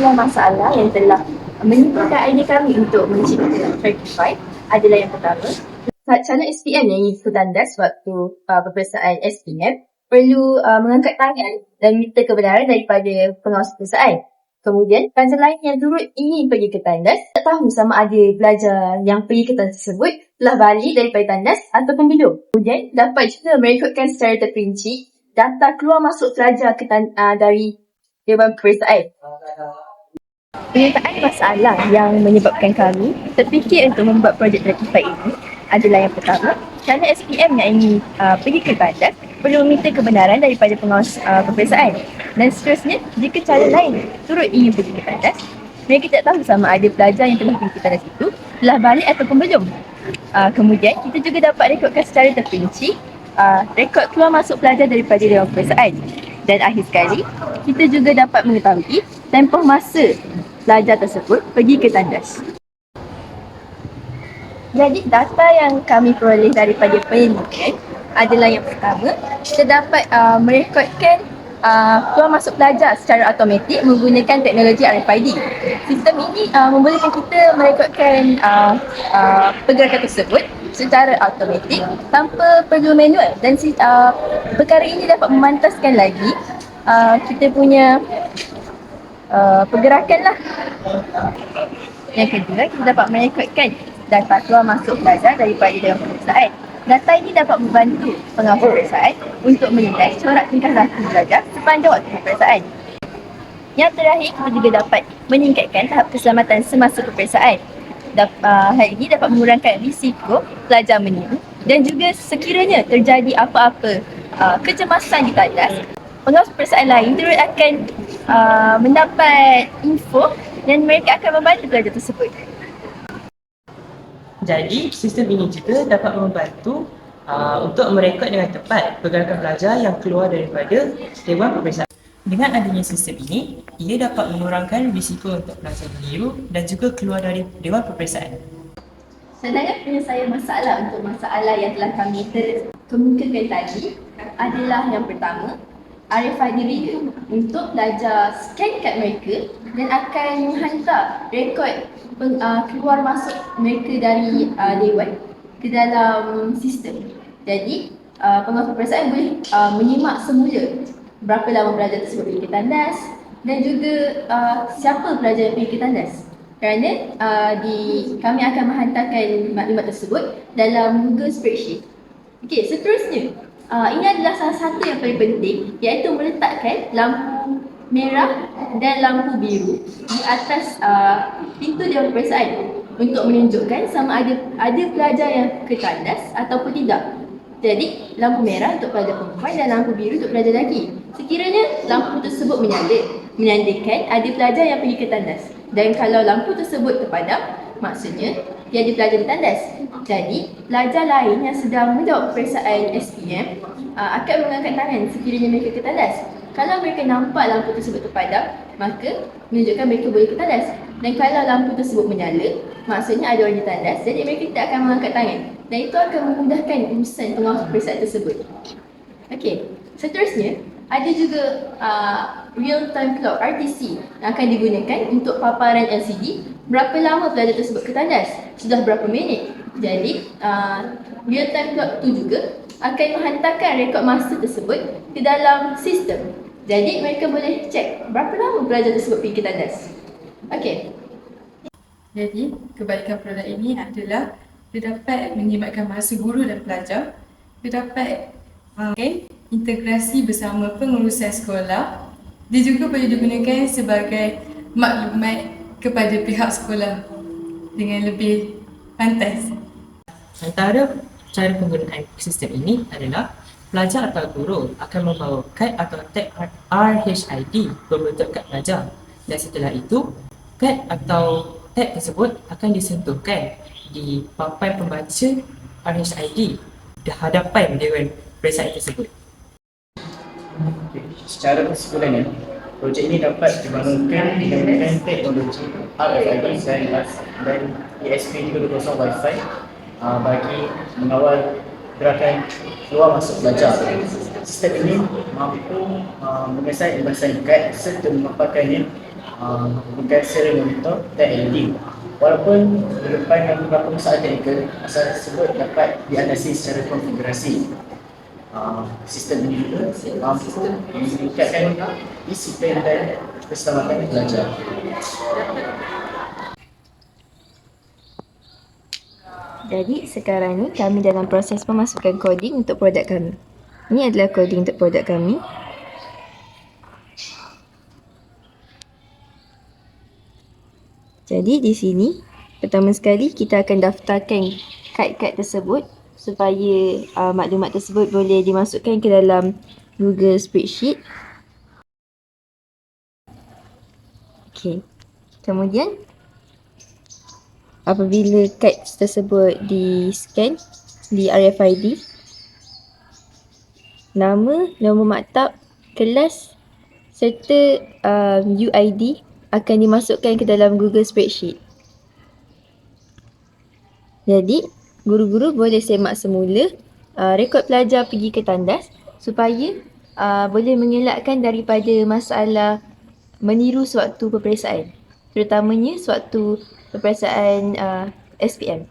masalah-masalah yang telah menimbulkan idea kami untuk menciptakan Tractify adalah yang pertama, calon SPM yang ikut tandas waktu uh, peperiksaan SPM perlu uh, mengangkat tangan dan minta kebenaran daripada pengawas peperiksaan. Kemudian, pelajar lain yang turut ingin pergi ke tandas tak tahu sama ada pelajar yang pergi ke tandas tersebut telah balik daripada tandas ataupun belum. Kemudian, dapat juga merekodkan secara terperinci data keluar masuk pelajar ke tan- uh, dari Dewan Peperiksaan. Penyertaan masalah yang menyebabkan kami terfikir untuk membuat projek Rectify ini adalah yang pertama, calon SPM yang ingin uh, pergi ke tandas perlu meminta kebenaran daripada pengawas uh, peperiksaan. Dan seterusnya, jika calon lain turut ingin pergi ke tandas, mereka tidak tahu sama ada pelajar yang telah pergi ke tandas itu telah balik ataupun belum. Uh, kemudian, kita juga dapat rekodkan secara terperinci uh, rekod keluar masuk pelajar daripada Dewan Peperiksaan. Dan akhir sekali, kita juga dapat mengetahui tempoh masa pelajar tersebut pergi ke tandas. Jadi data yang kami peroleh daripada penyelidikan adalah yang pertama, kita dapat uh, merekodkan uh, keluar masuk pelajar secara automatik menggunakan teknologi RFID. Sistem ini uh, membolehkan kita merekodkan uh, uh, pergerakan tersebut secara automatik tanpa perlu manual dan uh, perkara ini dapat memantaskan lagi uh, kita punya uh, pergerakan lah. Yang kedua, kita dapat merekodkan data keluar masuk pelajar daripada Dewan Peperiksaan. Data ini dapat membantu pengawas peperiksaan untuk menilai corak tingkah laku pelajar sepanjang waktu peperiksaan. Yang terakhir, kita juga dapat meningkatkan tahap keselamatan semasa. Dap, uh, hal ini dapat mengurangkan risiko pelajar meniru dan juga sekiranya terjadi apa-apa uh, kecemasan di tandas, pengawas peperiksaan lain turut akan uh, mendapat info dan mereka akan membantu pelajar tersebut. Jadi, sistem ini juga dapat membantu uh, untuk merekod dengan tepat pergerakan pelajar yang keluar daripada Dewan Peperiksaan. Dengan adanya sistem ini, ia dapat mengurangkan risiko untuk pelajar meniru dan juga keluar dari Dewan Peperiksaan. Sedangkan penyelesaian masalah untuk masalah yang telah kami terkemukakan tadi adalah yang pertama, RFID reader untuk pelajar scan kad mereka dan akan menghantar rekod peng, uh, keluar masuk mereka dari uh, dewan ke dalam sistem. Jadi, uh, pengawas peperiksaan boleh uh, menyimak semula berapa lama pelajar tersebut pergi ke tandas dan juga uh, siapa pelajar yang pergi ke tandas. Kerana uh, di, kami akan menghantarkan maklumat tersebut dalam Google Spreadsheet. Okey, seterusnya, uh, ini adalah salah satu yang paling penting iaitu meletakkan lampu merah dan lampu biru di atas uh, pintu Dewan Peperiksaan untuk menunjukkan sama ada ada pelajar yang ke tandas ataupun tidak. Jadi, lampu merah untuk pelajar perempuan dan lampu biru untuk pelajar lelaki. Sekiranya lampu tersebut menyala, menandakan ada pelajar yang pergi ke tandas. Dan kalau lampu tersebut terpadam, maksudnya pelajar di tandas. Jadi, pelajar lain yang sedang menjawab peperiksaan SPM uh, akan mengangkat tangan sekiranya mereka ke tandas. Kalau mereka nampak lampu tersebut terpadam, maka menunjukkan mereka boleh ke tandas. Dan kalau lampu tersebut menyala, maksudnya ada orang di tandas, jadi mereka tidak akan mengangkat tangan. Dan itu akan memudahkan urusan pengawas peperiksaan tersebut. Okey, seterusnya ada juga uh, real time clock RTC yang akan digunakan untuk paparan LCD berapa lama pelajar tersebut ke tandas, sudah berapa minit. Jadi, uh, real time clock tu juga akan menghantarkan rekod masa tersebut ke dalam sistem. Jadi, mereka boleh cek berapa lama pelajar tersebut pergi ke tandas. Okey. Jadi, kebaikan produk ini adalah dia dapat menyematkan masa guru dan pelajar. Dia dapat uh, integrasi bersama pengurusan sekolah. Dia juga boleh digunakan sebagai maklumat kepada pihak sekolah dengan lebih pantas. Antara cara penggunaan sistem ini adalah pelajar atau guru akan membawa kad atau tag RHID berbentuk kad pelajar dan setelah itu kad atau tag tersebut akan disentuhkan di papan pembaca RHID di hadapan Dewan Peperiksaan tersebut. Okay. Secara kesimpulannya, projek ini dapat dibangunkan dengan teknologi RFID dan, dan ESP220 Wi-Fi uh, bagi mengawal gerakan keluar masuk belajar. sistem ini mampu uh, mengesan bahasan kad serta memaparkannya uh, dengan serial monitor LED. Walaupun merupakan beberapa masalah teknikal, masalah tersebut dapat diatasi secara konfigurasi. Uh, sistem ini juga mampu meningkatkan disiplin dan keselamatan. Jadi sekarang ni kami dalam proses pemasukan coding untuk produk kami. Ini adalah coding untuk produk kami. Jadi di sini pertama sekali kita akan daftarkan kad-kad tersebut supaya uh, maklumat tersebut boleh dimasukkan ke dalam Google Spreadsheet. Okey. Kemudian apabila kad tersebut di scan di RFID nama, nombor maktab, kelas serta um, UID akan dimasukkan ke dalam Google Spreadsheet. Jadi, guru-guru boleh semak semula uh, rekod pelajar pergi ke tandas supaya uh, boleh mengelakkan daripada masalah meniru sewaktu peperiksaan. Terutamanya sewaktu peperiksaan uh, SPM.